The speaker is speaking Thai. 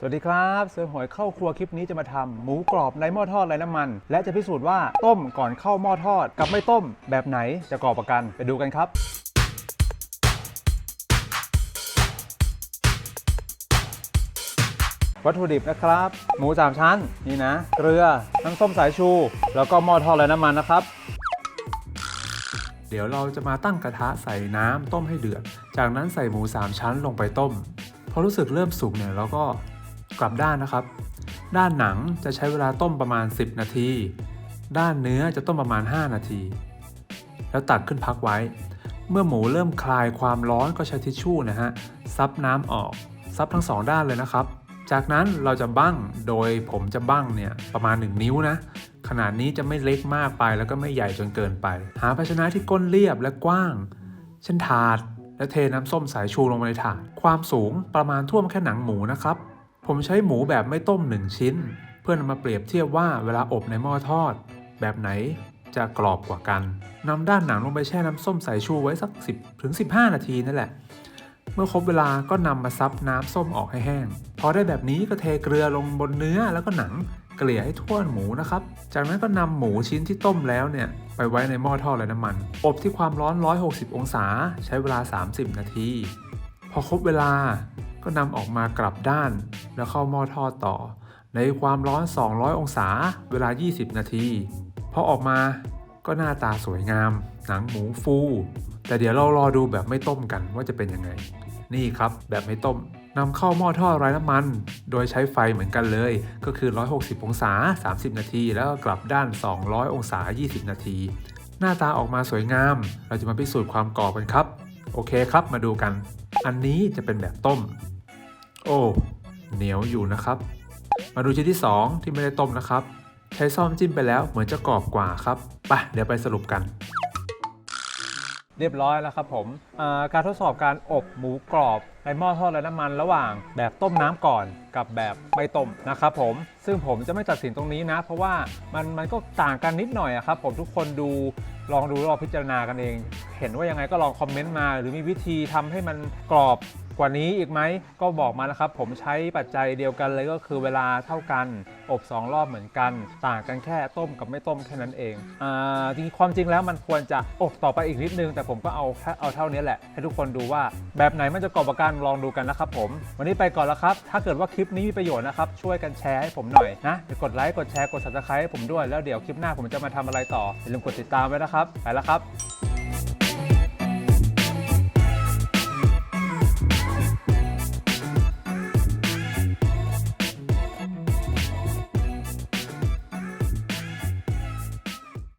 สวัสดีครับเสือหวยเข้าครัวคลิปนี้จะมาทำหมูกรอบในหม้อทอดไร้น้ำมัน และจะพิสูจน์ว่าต้มก่อนเข้าหม้อทอด กับไม่ต้มแบบไหนจะกรอบประกันไปดูกันครับ วัตถุดิบนะครับ หมูสามชั้นนี่นะ เกลือน้ำส้มสายชู แล้วก็หม้อทอดไร้น้ำมันนะครับ เดี๋ยวเราจะมาตั้งกระทะใส่น้ำต้มให้เดือด จากนั้นใส่หมู3ชั้นลงไปต้มพอรู้สึกเริ่มสุกเนี่ยเราก็ กลับด้านนะครับ ด้านหนังจะใช้เวลาต้มประมาณ 10 นาที ด้านเนื้อจะต้มประมาณ 5 นาที แล้วตักขึ้นพักไว้ เมื่อหมูเริ่มคลายความร้อนก็ใช้ทิชชู่นะฮะซับน้ำออกซับทั้งสองด้านเลยนะครับ จากนั้นเราจะบั้งโดยผมจะบั้งเนี่ยประมาณ 1 นิ้วนะขนาดนี้จะไม่เล็กมากไปแล้วก็ไม่ใหญ่จนเกินไป หาภาชนะที่ก้นเรียบและกว้าง เช่นถาด แล้วเทน้ำส้มสายชูลงไปในถาด ความสูงประมาณท่วมแค่หนังหมูนะครับ ผมใช้หมูแบบไม่ต้ม 1 ชิ้น เพื่อนำมาเปรียบเทียบว่าเวลาอบในหม้อทอด แบบไหนจะกรอบกว่ากันนำด้านหนังลงไปแช่น้ำส้มสายชูไว้สัก 10ถึง15 นาทีนั่นแหละ เมื่อครบเวลาก็นำมาซับน้ำส้มออกให้แห้ง พอได้แบบนี้ก็เทเกลือลงบนเนื้อแล้วก็หนังเกลี่ยให้ทั่วหมูนะครับ จากนั้นก็นำหมูชิ้นที่ต้มแล้วเนี่ยไปไว้ในหม้อทอดไร้น้ำมัน อบที่ความร้อน 160 องศา ใช้เวลา 30 นาที พอครบเวลา ก็นำออกมากลับด้านแล้วเข้าหม้อทอดต่อ ในความร้อน 200 องศา เวลา 20 นาทีพอออกมาก็หน้าตาสวยงาม หนังหมูฟู แต่เดี๋ยวเรารอดูแบบไม่ต้มกันว่าจะเป็นยังไง นี่ครับแบบไม่ต้มนำเข้าหม้อทอดไร้น้ำมัน โดยใช้ไฟเหมือนกันเลย ก็คือ 160 องศา 30 นาที แล้วก็กลับด้าน 200 องศา 20 นาที หน้าตาออกมาสวยงาม เราจะมาพิสูจน์ความกรอบกันครับ โอเคครับ มาดูกัน อันนี้จะเป็นแบบต้ม โอ้เหนียวอยู่นะครับ มาดูชิ้นที่ 2 ที่ไม่ได้ต้มนะครับ ใช้ซ่อมจิ้มไปแล้วเหมือนจะกรอบกว่าครับไปเดี๋ยวไปสรุปกัน เรียบร้อยแล้วครับผมการทดสอบการอบหมูกรอบในหม้อทอดไร้น้ำมันระหว่างแบบต้มน้ำก่อนกับแบบไม่ต้มนะครับผมซึ่งผมจะไม่ตัดสินตรงนี้นะ เพราะว่ามันมันก็ต่างกันนิดหน่อยครับผมทุกคนดูลองดูลองพิจารณากันเอง เห็นว่ายังไงก็ลองคอมเมนต์มา หรือมีวิธีทำให้มันกรอบ กว่านี้อีกไหมก็บอกมานะครับ ผมใช้ปัจจัยเดียวกันเลยก็คือเวลาเท่ากัน อบ 2 รอบเหมือนกัน ต่างกันแค่ต้มกับไม่ต้มแค่นั้นเองอ่าจริงความจริงแล้วมันควรจะอบต่อไปอีกนิดนึง แต่ผมก็เอาแค่เอาเท่านี้แหละ ให้ทุกคนดูว่าแบบไหนมันจะกรอบกันลองดูกันนะครับผม วันนี้ไปก่อนแล้วครับ ถ้าเกิดว่าคลิปนี้มีประโยชน์นะครับช่วยกันแชร์ให้ผมหน่อยนะกดไลค์กดแชร์กด subscribe ให้ผมด้วยแล้วเดี๋ยวคลิปหน้าผมจะมาทำอะไรต่ออย่าลืมกดติดตามไว้นะครับไปแล้วครับ